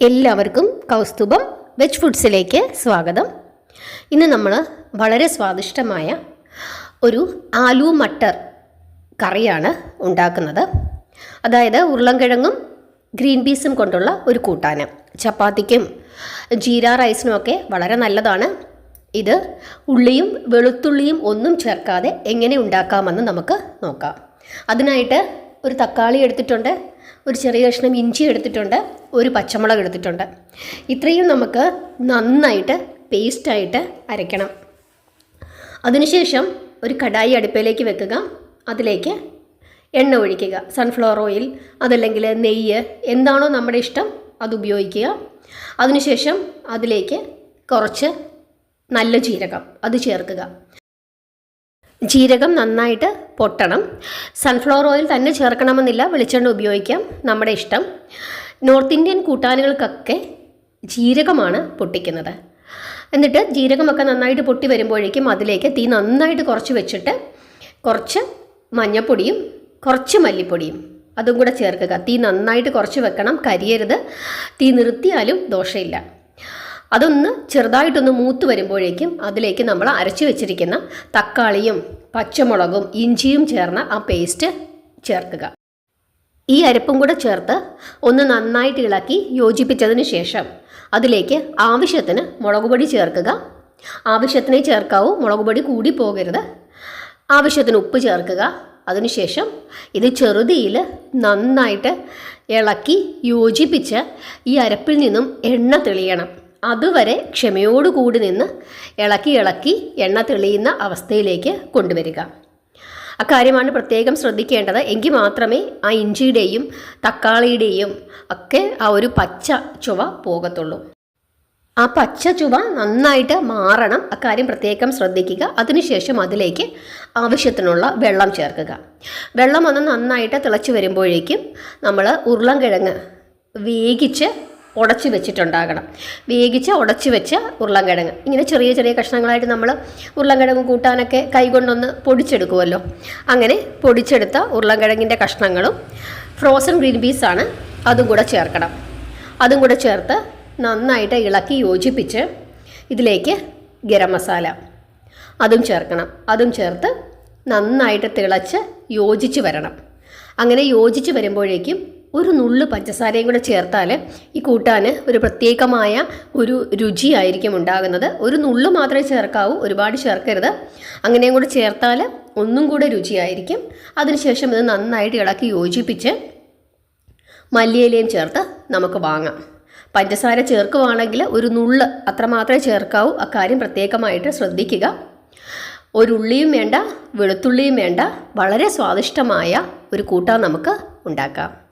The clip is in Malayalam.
എല്ലാവർക്കും കൗസ്തുഭം വെജ് ഫുഡ്സിലേക്ക് സ്വാഗതം. ഇന്ന് നമ്മൾ വളരെ സ്വാദിഷ്ടമായ ഒരു ആലു മട്ടർ കറിയാണ് ഉണ്ടാക്കുന്നത്. അതായത് ഉരുളൻകിഴങ്ങും ഗ്രീൻ പീസും കൊണ്ടുള്ള ഒരു കൂട്ടാന്. ചപ്പാത്തിക്കും ജീര റൈസിനും ഒക്കെ വളരെ നല്ലതാണ്. ഇത് ഉള്ളിയും വെളുത്തുള്ളിയും ഒന്നും ചേർക്കാതെ എങ്ങനെ ഉണ്ടാക്കാമെന്ന് നമുക്ക് നോക്കാം. അതിനായിട്ട് ഒരു തക്കാളി എടുത്തിട്ടുണ്ട്. ഒരു ചെറിയ കഷ്ണം ഇഞ്ചി എടുത്തിട്ടുണ്ട് ഒരു പച്ചമുളക് എടുത്തിട്ടുണ്ട്. ഇത്രയും നമുക്ക് നന്നായിട്ട് പേസ്റ്റായിട്ട് അരയ്ക്കണം. അതിനുശേഷം ഒരു കടായി അടുപ്പിലേക്ക് വെക്കുക. അതിലേക്ക് എണ്ണ ഒഴിക്കുക. സൺഫ്ലവർ ഓയിൽ അതല്ലെങ്കിൽ നെയ്യ് എന്താണോ നമ്മുടെ ഇഷ്ടം അത് ഉപയോഗിക്കുക. അതിനുശേഷം അതിലേക്ക് കുറച്ച് നല്ല ജീരകം അത് ചേർക്കുക. ജീരകം നന്നായിട്ട് പൊട്ടണം. സൺഫ്ലവർ ഓയിൽ തന്നെ ചേർക്കണമെന്നില്ല വെളിച്ചെണ്ണ ഉപയോഗിക്കാം. നമ്മുടെ ഇഷ്ടം. നോർത്ത് ഇന്ത്യൻ കൂട്ടാനുകൾക്കൊക്കെ ജീരകമാണ് പൊട്ടിക്കുന്നത്. എന്നിട്ട് ജീരകമൊക്കെ നന്നായിട്ട് പൊട്ടി വരുമ്പോഴേക്കും അതിലേക്ക് തീ നന്നായിട്ട് കുറച്ച് വെച്ചിട്ട് കുറച്ച് മഞ്ഞൾപ്പൊടിയും കുറച്ച് മല്ലിപ്പൊടിയും അതും കൂടെ ചേർക്കുക. തീ നന്നായിട്ട് കുറച്ച് വെക്കണം കരിയരുത്. തീ നിർത്തിയാലും ദോഷമില്ല അതൊന്ന് ചെറുതായിട്ടൊന്ന് മൂത്ത് വരുമ്പോഴേക്കും അതിലേക്ക് നമ്മൾ അരച്ചു വെച്ചിരിക്കുന്ന തക്കാളിയും പച്ചമുളകും ഇഞ്ചിയും ചേർന്ന ആ പേസ്റ്റ് ചേർക്കുക. ഈ അരപ്പും കൂടെ ചേർത്ത് ഒന്ന് നന്നായിട്ട് ഇളക്കി യോജിപ്പിച്ചതിന് ശേഷം അതിലേക്ക് ആവശ്യത്തിന് മുളക് പൊടി ചേർക്കുക. ആവശ്യത്തിനേ ചേർക്കാവൂ മുളക് പൊടി കൂടി പോകരുത്. ആവശ്യത്തിന് ഉപ്പ് ചേർക്കുക. അതിനുശേഷം ഇത് ചെറുതിയിൽ നന്നായിട്ട് ഇളക്കി യോജിപ്പിച്ച് ഈ അരപ്പിൽ നിന്നും എണ്ണ തെളിയണം. അതുവരെ ക്ഷമയോടുകൂടി നിന്ന് ഇളക്കി ഇളക്കി എണ്ണ തെളിയുന്ന അവസ്ഥയിലേക്ക് കൊണ്ടുവരിക. അക്കാര്യമാണ് പ്രത്യേകം ശ്രദ്ധിക്കേണ്ടത്. എങ്കിൽ മാത്രമേ ആ ഇഞ്ചിയുടെയും തക്കാളിയുടെയും ഒക്കെ ആ ഒരു പച്ച ചുവ പോകത്തുള്ളൂ. ആ പച്ച ചുവ നന്നായിട്ട് മാറണം. അക്കാര്യം പ്രത്യേകം ശ്രദ്ധിക്കുക. അതിനുശേഷം അതിലേക്ക് ആവശ്യത്തിനുള്ള വെള്ളം ചേർക്കുക. വെള്ളം ഒന്ന് നന്നായിട്ട് തിളച്ച് വരുമ്പോഴേക്കും നമ്മൾ ഉരുളൻകിഴങ്ങ് വേഗിച്ച് ഉടച്ച് വെച്ചിട്ടുണ്ടാകണം. വേഗിച്ച് ഉടച്ചു വെച്ച ഉരുളൻകിഴങ്ങ്. ഇങ്ങനെ ചെറിയ ചെറിയ കഷ്ണങ്ങളായിട്ട് നമ്മൾ ഉരുളൻകിഴങ്ങ് കൂട്ടാനൊക്കെ കൈകൊണ്ടൊന്ന് പൊടിച്ചെടുക്കുമല്ലോ അങ്ങനെ പൊടിച്ചെടുത്ത ഉരുളൻകിഴങ്ങിന്റെ കഷ്ണങ്ങളും ഫ്രോസൺ ഗ്രീൻ പീസാണ് അതും കൂടെ ചേർക്കണം. അതും കൂടെ ചേർത്ത് നന്നായിട്ട് ഇളക്കി യോജിപ്പിച്ച് ഇതിലേക്ക് ഗരം മസാല. അതും ചേർക്കണം. അതും ചേർത്ത് നന്നായിട്ട് തിളച്ച് യോജിച്ച് വരണം. അങ്ങനെ യോജിച്ച് വരുമ്പോഴേക്കും ഒരു നുള്ളു പഞ്ചസാരയും കൂടെ ചേർത്താൽ ഈ കൂട്ടാൻ ഒരു പ്രത്യേകമായ ഒരു രുചിയായിരിക്കും ഉണ്ടാകുന്നത്. ഒരു നുള്ളു മാത്രമേ ചേർക്കാവൂ ഒരുപാട് ചേർക്കരുത്. അങ്ങനെയും കൂടെ ചേർത്താൽ ഒന്നും കൂടെ രുചിയായിരിക്കും. അതിനുശേഷം ഇത് നന്നായിട്ട് ഇളക്കി യോജിപ്പിച്ച് മല്ലിയിലയും ചേർത്ത് നമുക്ക് വാങ്ങാം. പഞ്ചസാര ചേർക്കുവാണെങ്കിൽ ഒരു നുള്ള് അത്രമാത്രമേ ചേർക്കാവൂ. അക്കാര്യം പ്രത്യേകമായിട്ട് ശ്രദ്ധിക്കുക. ഒരുള്ളിയും വേണ്ട വെളുത്തുള്ളിയും വേണ്ട വളരെ സ്വാദിഷ്ടമായ ഒരു കൂട്ടാൻ നമുക്ക് ഉണ്ടാക്കാം.